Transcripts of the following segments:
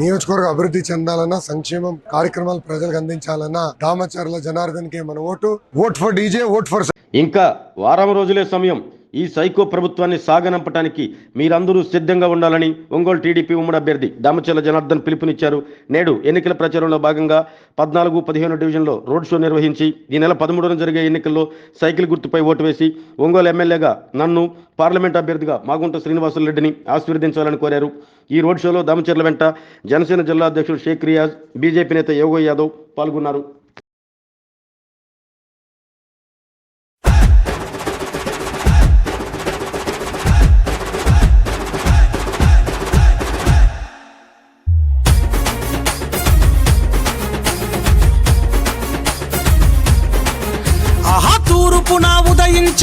నియోజకవర్గ అభివృద్ధి చెందాలన్నా సంక్షేమం కార్యక్రమాలు ప్రజలకు అందించాలన్నా దామచర్ల జనార్దన్ కే మన vote. Vote for DJ vote for ఇంకా వారం రోజులే సమయం. ఈ సైకో ప్రభుత్వాన్ని సాగనంపటానికి మీరందరూ సిద్ధంగా ఉండాలని ఒంగోలు టీడీపీ ఉమ్మడి అభ్యర్థి దామచర్ల జనార్దన్ పిలుపునిచ్చారు. నేడు ఎన్నికల ప్రచారంలో భాగంగా పద్నాలుగు పదిహేను డివిజన్లో రోడ్ షో నిర్వహించి ఈ నెల పదమూడున జరిగే ఎన్నికల్లో సైకిల్ గుర్తుపై ఓటు వేసి ఒంగోలు ఎమ్మెల్యేగా నన్ను పార్లమెంట్ అభ్యర్థిగా మాగుంట శ్రీనివాసులరెడ్డిని ఆశీర్వదించాలని కోరారు. ఈ రోడ్ షోలో దామచర్ల వెంట జనసేన జిల్లా అధ్యక్షుడు షేక్ రియాజ్ బీజేపీ నేత యోగో యాదవ్ పాల్గొన్నారు.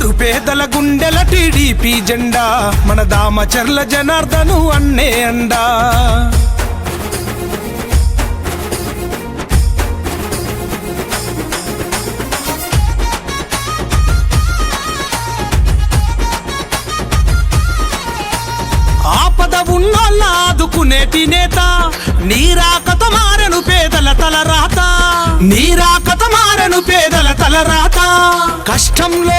నిరుపేదల గుండెల టీడీపీ జెండా మన దామచర్ల జనార్దను అన్నే అండా. ఆపద ఉన్నోళ్ళ ఆదుకునేటి నేత నీరాకత మారను పేదల తల రాత నీరాకత మారను పేదల తల రాత కష్టంలో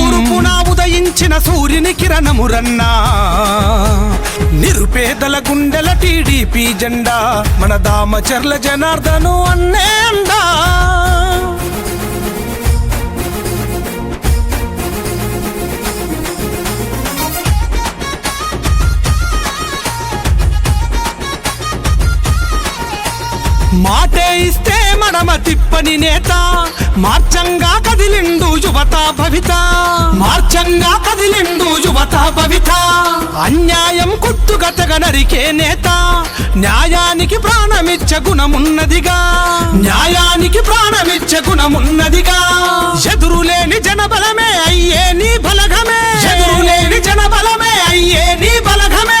ఉదయించిన సూర్యుని కిరణము రన్నా నిరుపేదల గుండెల టీడీపీ జెండా మన దామచర్ల జనార్దను అన్నే అండా. మాటే ఇస్తే మనమ తిప్పని నేత మార్చంగా కదిలిండు యువత భవిత. మార్చంగా కదిలిండు యువత భవిత. అన్యాయం కొట్టుగతగ నరికే నేత. న్యాయానికి ప్రాణమిచ్చ గుణమున్నదిగా. న్యాయానికి ప్రాణమిచ్చ గుణమున్నదిగా. ఎదురులేని జనబలమే అయ్యే నీ బలగమే. ఎదురులేని జనబలమే అయ్యే నీ బలగమే.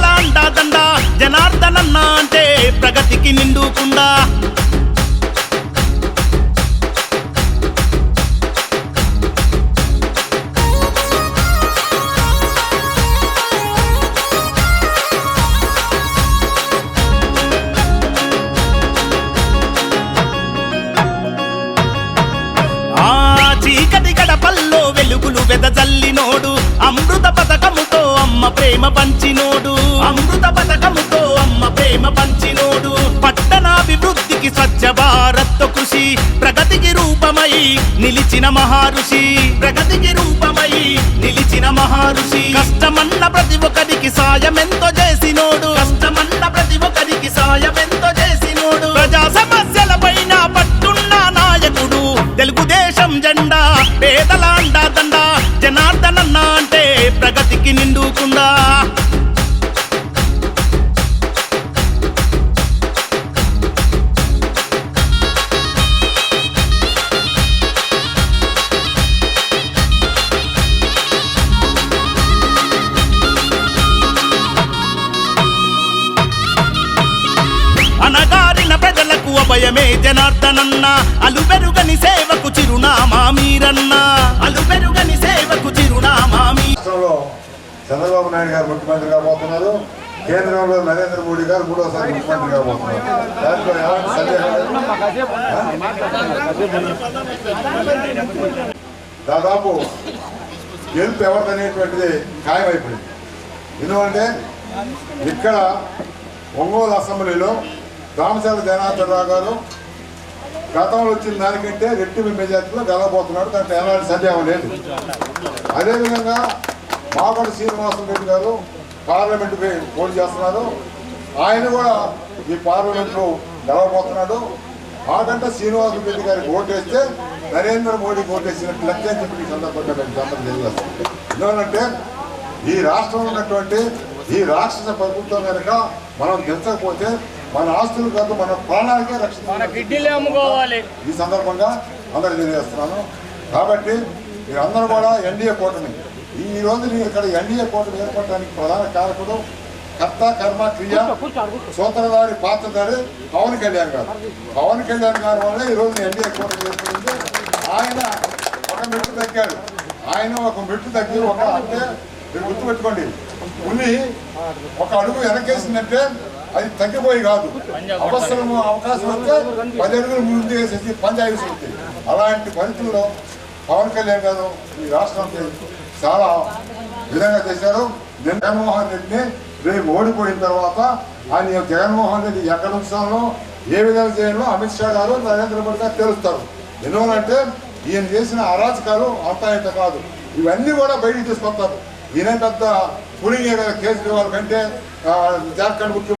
ప్రగతికి నిండుకుండా. ఆ చీకటి వెలుగులు వెదజల్లినోడు. అమృత పథకముతో అమ్మ ప్రేమ పంచినోడు. స్వచ్ఛ భారత్ కృషి ప్రగతికి రూపమై నిలిచిన మహారుషి. ప్రగతికి రూపమై నిలిచిన మహారుషి. కష్టమన్న ప్రతి ఒక్కరికి సాయం ఎంతో చేసినోడు. కష్టమన్న ప్రతి ఒక్కరికి సాయం ఎంతో చేసినోడు. ప్రజా సమస్యల పైన పట్టున్న నాయకుడు. తెలుగుదేశం జెండా పేదల అండా దండ జనార్దనన్న అంటే ప్రగతికి నిండుకుందా? ప్రజలకు జనార్దనన్న. అలుబెరుగని సేవకు చిరునామా మీరన్న. అలుబెరుగని సేవకు చిరునామా మీ చంద్రబాబు నాయుడు గారు ముఖ్యమంత్రి కాబోతున్నారు. కేంద్రంలో నరేంద్ర మోడీ గారు మూడోసారి ముఖ్యమంత్రి కాబోతున్నారు. దాంట్లో ఎలాంటి సందేహం దాదాపు గెలుపు ఎవరిదనేటువంటిది ఖాయమైపోయింది. ఎందుకంటే ఇక్కడ ఒంగోలు అసెంబ్లీలో రామచంద్ర జనార్దనరావు గారు గతంలో వచ్చిన దానికంటే రెట్టింపు మెజార్టీలో గెలవబోతున్నాడు. దాంట్లో ఎలాంటి సందేహం లేదు. అదేవిధంగా మాపడి శ్రీనివాసం రెడ్డి గారు పార్లమెంటుకి పోటీ చేస్తున్నారు. ఆయన కూడా ఈ పార్లమెంట్లో గెలవబోతున్నాడు. మాకంటే శ్రీనివాసం రెడ్డి గారికి ఓటేస్తే నరేంద్ర మోడీకి ఓటేసినట్టు లక్ష్యం చెప్పి ఈ సందర్భంగా ఎందుకంటే ఈ రాష్ట్రంలో ఉన్నటువంటి ఈ రాక్షస ప్రభుత్వం కనుక మనం గెలిచకపోతే మన ఆస్తులు కాదు మన ప్రాణాలకే రక్షణ అమ్ముకోవాలి. ఈ సందర్భంగా అందరికి తెలియజేస్తున్నాను. కాబట్టి మీరందరూ కూడా ఎన్డీఏ కూటమి. ఈ రోజు నేను ఇక్కడ ఎన్డీఏ కూటమి ఏర్పడడానికి ప్రధాన కారకుడు కర్త కర్మ క్రియ సూత్రధారి పాత్రధారి పవన్ కళ్యాణ్ గారు. పవన్ కళ్యాణ్ గారి వల్ల ఈ రోజు ఎన్డీఏ కూటమి ఏర్పడింది. ఆయన ఒక మెట్టు తగ్గాడు. ఆయన ఒక మెట్టు తగ్గి ఒక అంటే మీరు గుర్తుపెట్టుకోండి. పులి ఒక అడుగు వెనకేసిందంటే అది తగ్గిపోయి కాదు. అవసరము అవకాశం వస్తే పది అడుగులు ముందు వేసేసి పంచాయతీ వస్తుంది అలాంటి పరిస్థితుల్లో పవన్ కళ్యాణ్ గారు ఈ రాష్ట్రానికి చాలా విధంగా చేశారు. జగన్మోహన్ రెడ్డిని రేపు ఓడిపోయిన తర్వాత ఆయన జగన్మోహన్ రెడ్డి ఎక్కడ ఉంచాలో ఏ విధంగా చేయాలో అమిత్ షా గారు నరేంద్ర మోడీ గారు తెలుస్తారు. ఎందువలంటే ఈయన చేసిన అరాచకాలు అంతా ఇంత కాదు. ఇవన్నీ కూడా బయటికి తీసుకొస్తారు. ఈయన పెద్ద పులింగే కదా కేజ్రీవాల్ కంటే జార్ఖండ్ ముఖ్యమంత్రి